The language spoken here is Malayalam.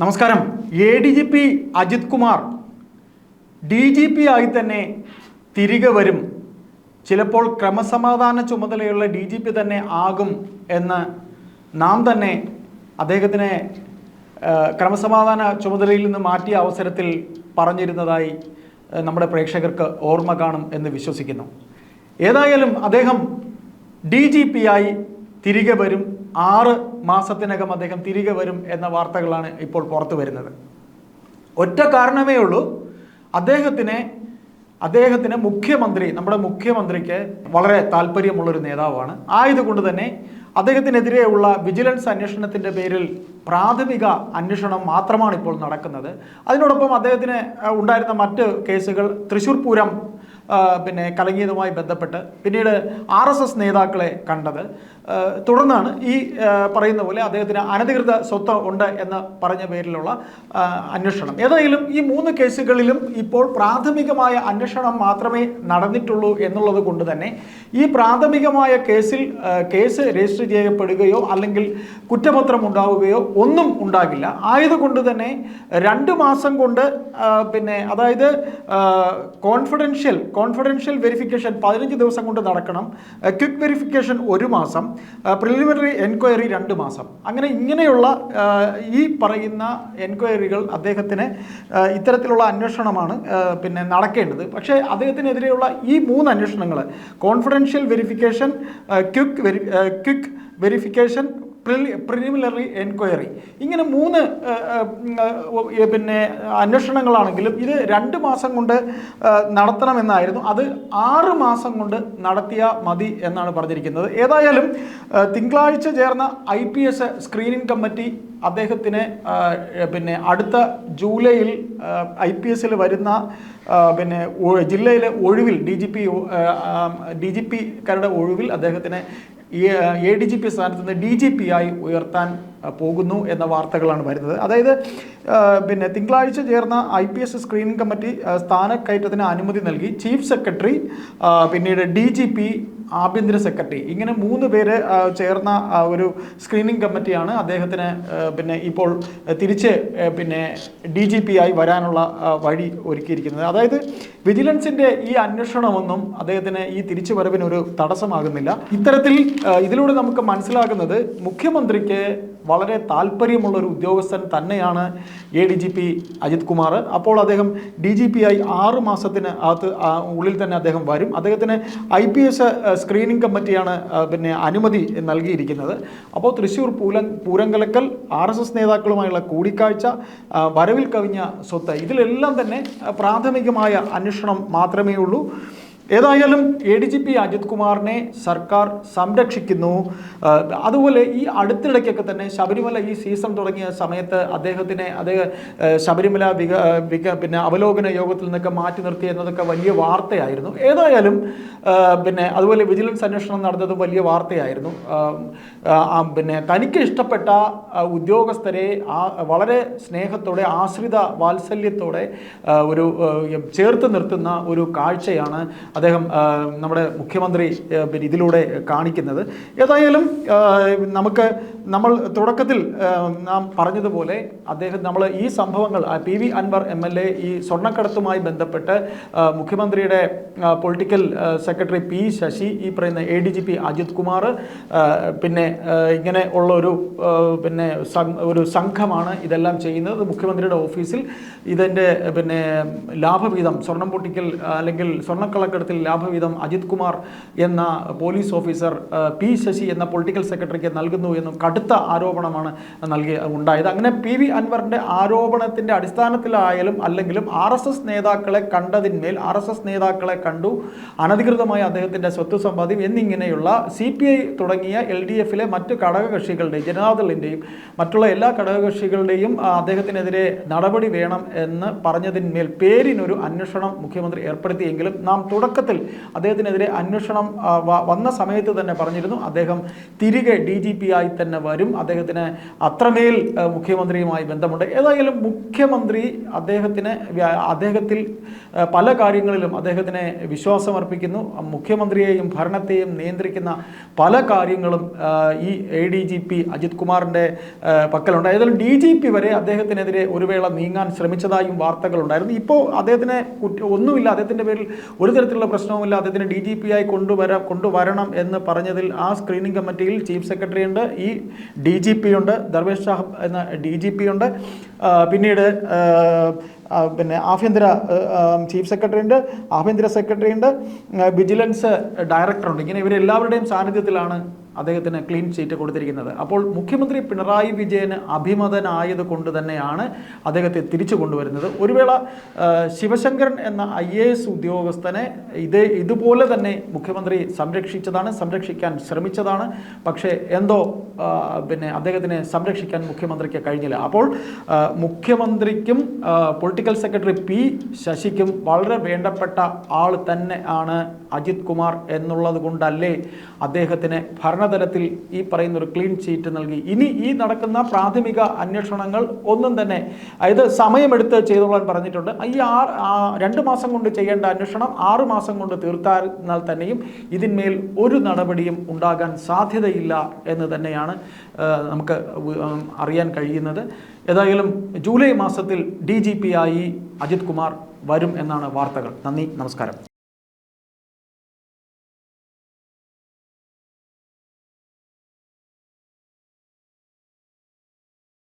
നമസ്കാരം. A D G P Ajith Kumar. D G P ആയി തന്നെ തിരികെ വരും. ചിലപ്പോൾ ക്രമസമാധാന ചുമതലയുള്ള ഡി ജി പി തന്നെ ആകും എന്ന് നാം തന്നെ അദ്ദേഹത്തിനെ ക്രമസമാധാന ചുമതലയിൽ നിന്ന് മാറ്റിയ അവസരത്തിൽ പറഞ്ഞിരുന്നതായി നമ്മുടെ പ്രേക്ഷകർക്ക് ഓർമ്മ കാണും എന്ന് വിശ്വസിക്കുന്നു. ഏതായാലും അദ്ദേഹം ഡി ജി പി ആയി തിരികെ വരും. ആറ് മാസത്തിനകം അദ്ദേഹം തിരികെ വരും എന്ന വാർത്തകളാണ് ഇപ്പോൾ പുറത്തു വരുന്നത്. ഒറ്റ കാരണമേ ഉള്ളൂ അദ്ദേഹത്തിനെ അദ്ദേഹത്തിന് മുഖ്യമന്ത്രി നമ്മുടെ മുഖ്യമന്ത്രിക്ക് വളരെ താല്പര്യമുള്ളൊരു നേതാവാണ്. ആയതുകൊണ്ട് തന്നെ അദ്ദേഹത്തിനെതിരെയുള്ള വിജിലൻസ് അന്വേഷണത്തിന്റെ പേരിൽ പ്രാഥമിക അന്വേഷണം മാത്രമാണ് ഇപ്പോൾ നടക്കുന്നത്. അതിനോടൊപ്പം അദ്ദേഹത്തിന് ഉണ്ടായിരുന്ന മറ്റ് കേസുകൾ തൃശ്ശൂർ പൂരം പിന്നെ കലങ്ങിയതുമായി ബന്ധപ്പെട്ട് പിന്നീട് ആർ നേതാക്കളെ കണ്ടത്. തുടർന്നാണ് ഈ പറയുന്ന പോലെ അദ്ദേഹത്തിന് അനധികൃത സ്വത്ത് ഉണ്ട് എന്ന് പറഞ്ഞ പേരിലുള്ള അന്വേഷണം. ഏതായാലും ഈ മൂന്ന് കേസുകളിലും ഇപ്പോൾ പ്രാഥമികമായ അന്വേഷണം മാത്രമേ നടന്നിട്ടുള്ളൂ എന്നുള്ളത് കൊണ്ട് തന്നെ ഈ പ്രാഥമികമായ കേസിൽ കേസ് രജിസ്റ്റർ ചെയ്യപ്പെടുകയോ അല്ലെങ്കിൽ കുറ്റപത്രം ഉണ്ടാവുകയോ ഒന്നും ഉണ്ടാകില്ല. ആയതുകൊണ്ട് തന്നെ രണ്ട് മാസം കൊണ്ട് പിന്നെ അതായത് കോൺഫിഡൻഷ്യൽ കോൺഫിഡൻഷ്യൽ വെരിഫിക്കേഷൻ പതിനഞ്ച് ദിവസം കൊണ്ട് നടക്കണം. ക്വിക്ക് വെരിഫിക്കേഷൻ ഒരു മാസം. പ്രിലിമിനറി എൻക്വയറി രണ്ട് മാസം. അങ്ങനെ ഇങ്ങനെയുള്ള ഈ പറയുന്ന എൻക്വയറികൾ അദ്ദേഹത്തിന് ഇത്തരത്തിലുള്ള അന്വേഷണമാണ് പിന്നെ നടക്കേണ്ടത്. പക്ഷേ അദ്ദേഹത്തിനെതിരെയുള്ള ഈ മൂന്ന് അന്വേഷണങ്ങൾ confidential verification quick very verification preliminary enquiry ഇങ്ങനെ മൂന്ന് പിന്നെ അന്വേഷണങ്ങളാണെങ്കിലും ഇത് രണ്ട് മാസം കൊണ്ട് നടത്തണമെന്നായിരുന്നു. അത് ആറ് മാസം കൊണ്ട് നടത്തിയ മതി എന്നാണ് പറഞ്ഞിരിക്കുന്നത്. ഏതായാലും തിങ്കളാഴ്ച ചേർന്ന I P S screening committee അദ്ദേഹത്തിന് പിന്നെ അടുത്ത ജൂലൈയിൽ ഐ പി എസിൽ വരുന്ന പിന്നെ ജില്ലയിലെ ഒഴിവിൽ D G P D G പിക്കാരുടെ ഒഴിവിൽ അദ്ദേഹത്തിന് എ ഡി ജി പി സ്ഥാനത്ത് നിന്ന് ഡി ജി പി ആയി ഉയർത്താൻ പോകുന്നു എന്ന വാർത്തകളാണ് വരുന്നത്. അതായത് പിന്നെ തിങ്കളാഴ്ച ചേർന്ന I P S screening committee സ്ഥാനക്കയറ്റത്തിന് അനുമതി നൽകി. ചീഫ് സെക്രട്ടറി പിന്നീട് ഡി ജി പി ആഭ്യന്തര സെക്രട്ടറി. ഇങ്ങനെ മൂന്ന് പേര് ചേർന്ന ഒരു സ്ക്രീനിങ് കമ്മിറ്റിയാണ് അദ്ദേഹത്തിന് പിന്നെ ഇപ്പോൾ തിരിച്ച് പിന്നെ ഡി ജി പി ആയി വരാനുള്ള വഴി ഒരുക്കിയിരിക്കുന്നത്. അതായത് വിജിലൻസിന്റെ ഈ അന്വേഷണമൊന്നും അദ്ദേഹത്തിന് ഈ തിരിച്ചുവരവിന് ഒരു തടസ്സമാകുന്നില്ല. ഇത്തരത്തിൽ ഇതിലൂടെ നമുക്ക് മനസ്സിലാകുന്നത് മുഖ്യമന്ത്രിക്ക് വളരെ താല്പര്യമുള്ള ഒരു ഉദ്യോഗസ്ഥൻ തന്നെയാണ് A D G P Ajith Kumar. അപ്പോൾ അദ്ദേഹം ഡി ജി പി ആയി ആറ് മാസത്തിന് അകത്ത് ഉള്ളിൽ തന്നെ അദ്ദേഹം വരും. അദ്ദേഹത്തിന് ഐ പി എസ് സ്ക്രീനിംഗ് കമ്മിറ്റിയാണ് പിന്നെ അനുമതി നൽകിയിരിക്കുന്നത്. അപ്പോൾ തൃശ്ശൂർ പൂല പൂരങ്കലക്കൽ ആർ എസ് എസ് നേതാക്കളുമായുള്ള കൂടിക്കാഴ്ച വരവിൽ കവിഞ്ഞ സ്വത്ത് ഇതിലെല്ലാം തന്നെ പ്രാഥമികമായ അന്വേഷണം മാത്രമേ ഉള്ളൂ ഏതായാലും A D G P Ajith കുമാറിനെ സർക്കാർ സംരക്ഷിക്കുന്നു. അതുപോലെ ഈ അടുത്തിടയ്ക്കൊക്കെ തന്നെ ശബരിമല ഈ സീസൺ തുടങ്ങിയ സമയത്ത് അദ്ദേഹത്തിനെ അദ്ദേഹം ശബരിമല വിക വിക പിന്നെ അവലോകന യോഗത്തിൽ നിന്നൊക്കെ മാറ്റി നിർത്തി എന്നതൊക്കെ വലിയ വാർത്തയായിരുന്നു. ഏതായാലും പിന്നെ അതുപോലെ വിജിലൻസ് അന്വേഷണം നടന്നത് വലിയ വാർത്തയായിരുന്നു. പിന്നെ തനിക്ക് ഇഷ്ടപ്പെട്ട ഉദ്യോഗസ്ഥരെ വളരെ സ്നേഹത്തോടെ ആശ്രിത വാത്സല്യത്തോടെ ഒരു ചേർത്ത് നിർത്തുന്ന ഒരു കാഴ്ചയാണ് അദ്ദേഹം നമ്മുടെ മുഖ്യമന്ത്രി പിന്നെ ഇതിലൂടെ കാണിക്കുന്നത്. ഏതായാലും നമുക്ക് നമ്മൾ തുടക്കത്തിൽ നാം പറഞ്ഞതുപോലെ അദ്ദേഹം നമ്മൾ ഈ സംഭവങ്ങൾ P V Anvar M L A ഈ സ്വർണക്കടത്തുമായി ബന്ധപ്പെട്ട് മുഖ്യമന്ത്രിയുടെ പൊളിറ്റിക്കൽ സെക്രട്ടറി പി ശശി ഈ പറയുന്ന A D G P Ajith Kumar പിന്നെ ഇങ്ങനെ ഉള്ള ഒരു പിന്നെ ഒരു സംഘമാണ് ഇതെല്ലാം ചെയ്യുന്നത്. മുഖ്യമന്ത്രിയുടെ ഓഫീസിൽ ഇതിന്റെ പിന്നെ ലാഭവീതം സ്വർണം പൊട്ടിക്കൽ അല്ലെങ്കിൽ അല്ലെങ്കിൽ സ്വർണക്കള്ളക്കടത്തിൽ ലാഭവിധം അജിത് കുമാർ എന്ന പോലീസ് ഓഫീസർ പി ശശി എന്ന പൊളിറ്റിക്കൽ സെക്രട്ടറിക്ക് നൽകുന്നു എന്നും കടുത്ത ആരോപണമാണ് നൽകി ഉണ്ടായത്. അങ്ങനെ പി വി അൻവറിന്റെ ആരോപണത്തിന്റെ അടിസ്ഥാനത്തിലായാലും അല്ലെങ്കിലും ആർ എസ് എസ് നേതാക്കളെ കണ്ടതിന്മേൽ ആർ എസ് എസ് നേതാക്കളെ കണ്ടു. അനധികൃതമായ അദ്ദേഹത്തിന്റെ സ്വത്ത് സമ്പാദ്യം എന്നിങ്ങനെയുള്ള സി പി ഐ തുടങ്ങിയ എൽ ഡി എഫിലെ മറ്റ് ഘടകകക്ഷികളുടെയും ജനതാദളിന്റെയും മറ്റുള്ള എല്ലാ ഘടകകക്ഷികളുടെയും അദ്ദേഹത്തിനെതിരെ നടപടി വേണം എന്ന് പറഞ്ഞതിന്മേൽ പേരിനൊരു അന്വേഷണം മുഖ്യമന്ത്രി ഏർപ്പെടുത്തിയെങ്കിലും നാം തുടക്കം തുടക്കത്തിൽ അദ്ദേഹത്തിനെതിരെ അന്വേഷണം വന്ന സമയത്ത് തന്നെ പറഞ്ഞിരുന്നു. അദ്ദേഹം തിരികെ ഡി ജി പി ആയി തന്നെ വരും. അദ്ദേഹത്തിന് അത്രമേൽ മുഖ്യമന്ത്രിയുമായി ബന്ധമുണ്ട്. ഏതായാലും മുഖ്യമന്ത്രി അദ്ദേഹത്തിന് അദ്ദേഹത്തിൽ പല കാര്യങ്ങളിലും അദ്ദേഹത്തിന് വിശ്വാസമർപ്പിക്കുന്നു. മുഖ്യമന്ത്രിയെയും ഭരണത്തെയും നിയന്ത്രിക്കുന്ന പല കാര്യങ്ങളും ഈ A D G P Ajith കുമാറിന്റെ പക്കലുണ്ട്. ഏതായാലും ഡി ജി പി വരെ അദ്ദേഹത്തിനെതിരെ ഒരു വേള നീങ്ങാൻ ശ്രമിച്ചതായും വാർത്തകളുണ്ടായിരുന്നു. ഇപ്പോൾ അദ്ദേഹത്തിന് ഒന്നുമില്ല. അദ്ദേഹത്തിന്റെ പേരിൽ ഒരു തരത്തിലുള്ള പ്രശ്നവുമില്ല. അദ്ദേഹത്തിന് ഡി ജി പി ആയി കൊണ്ടുവരാ കൊണ്ടുവരണം എന്ന് പറഞ്ഞതിൽ ആ സ്ക്രീനിംഗ് കമ്മിറ്റിയിൽ ചീഫ് സെക്രട്ടറി ഉണ്ട്. ഈ ഡി ജി പി ഉണ്ട്. ദർവേഷ് സാഹബ് എന്ന ഡി ജി പി ഉണ്ട്. പിന്നീട് പിന്നെ ആഭ്യന്തര ചീഫ് സെക്രട്ടറി ഉണ്ട്. ആഭ്യന്തര സെക്രട്ടറി ഉണ്ട്. വിജിലൻസ് ഡയറക്ടറുണ്ട് ഇങ്ങനെ ഇവരെല്ലാവരുടെയും സാന്നിധ്യത്തിലാണ് അദ്ദേഹത്തിന് ക്ലീൻ ചീറ്റ് കൊടുത്തിരിക്കുന്നത്. അപ്പോൾ മുഖ്യമന്ത്രി പിണറായി വിജയന് അഭിമതനായത് കൊണ്ട് തന്നെയാണ് അദ്ദേഹത്തെ തിരിച്ചു കൊണ്ടുവരുന്നത്. ഒരു വേള ശിവശങ്കരൻ എന്ന ഐ എ എസ് ഉദ്യോഗസ്ഥനെ ഇതേ ഇതുപോലെ തന്നെ മുഖ്യമന്ത്രി സംരക്ഷിച്ചതാണ് സംരക്ഷിക്കാൻ ശ്രമിച്ചതാണ്. പക്ഷേ എന്തോ പിന്നെ അദ്ദേഹത്തിനെ സംരക്ഷിക്കാൻ മുഖ്യമന്ത്രിക്ക് കഴിഞ്ഞില്ല. അപ്പോൾ മുഖ്യമന്ത്രിക്കും പൊളിറ്റിക്കൽ സെക്രട്ടറി പി ശശിക്കും വളരെ വേണ്ടപ്പെട്ട ആൾ തന്നെ ആണ് അജിത് കുമാർ എന്നുള്ളത് കൊണ്ടല്ലേ അദ്ദേഹത്തിന് ഭരണതലത്തിൽ ഈ പറയുന്ന ഒരു ക്ലീൻ ചീറ്റ് നൽകി. ഇനി ഈ നടക്കുന്ന പ്രാഥമിക അന്വേഷണങ്ങൾ ഒന്നും തന്നെ അതായത് സമയമെടുത്ത് ചെയ്തോളാൻ പറഞ്ഞിട്ടുണ്ട്. ഈ ആ രണ്ട് മാസം കൊണ്ട് ചെയ്യേണ്ട അന്വേഷണം ആറ് മാസം കൊണ്ട് തീർത്താൽ തന്നെയും ഇതിന്മേൽ ഒരു നടപടിയും ഉണ്ടാകാൻ സാധ്യതയില്ല എന്ന് തന്നെയാണ് ആ, നമുക്ക് അറിയാൻ കഴിയുന്നത്. ഏതായാലും ജൂലൈ മാസത്തിൽ ഡി ജി പി ആയി അജിത് കുമാർ വരും എന്നാണ് വാർത്തകൾ. നന്ദി നമസ്കാരം.